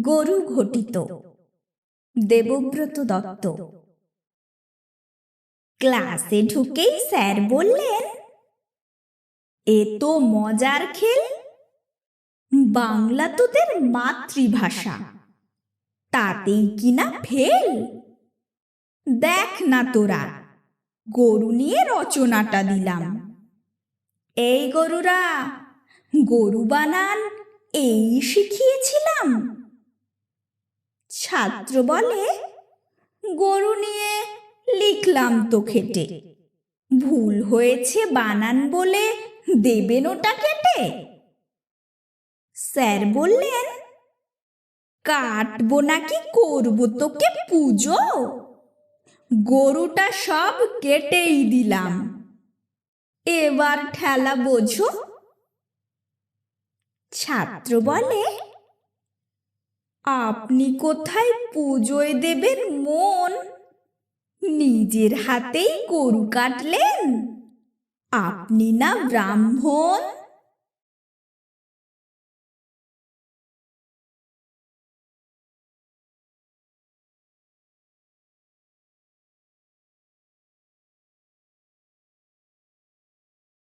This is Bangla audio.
গরু ঘটিত। দেবব্রত দত্ত। ক্লাসে ঢুকেই স্যার বললেন, এ তো মজার খেল। বাংলা তোদের মাতৃভাষা। তাতেই কিনা ফেল? দেখ না তোরা, গরু নিয়ে রচনাটা দিলাম। এই গরুরা, গরু বানান, এই শিখিয়েছিলাম। ছাত্র বলে, গরু নিয়ে লিখলাম তো খেটে ভুল হয়েছে বানান বলে দেবেন ওটা কেটে? স্যার বললেন, কাটবো নাকি করব তোকে পুজো? গরুটা সব কেটেই দিলাম। এবার ঠেলা বোঝো? ছাত্র বলে আপনি কোথায় পুজোয় দেবেন মন? নিজের হাতেই গরু কাটলেন? আপনি না ব্রাহ্মণ?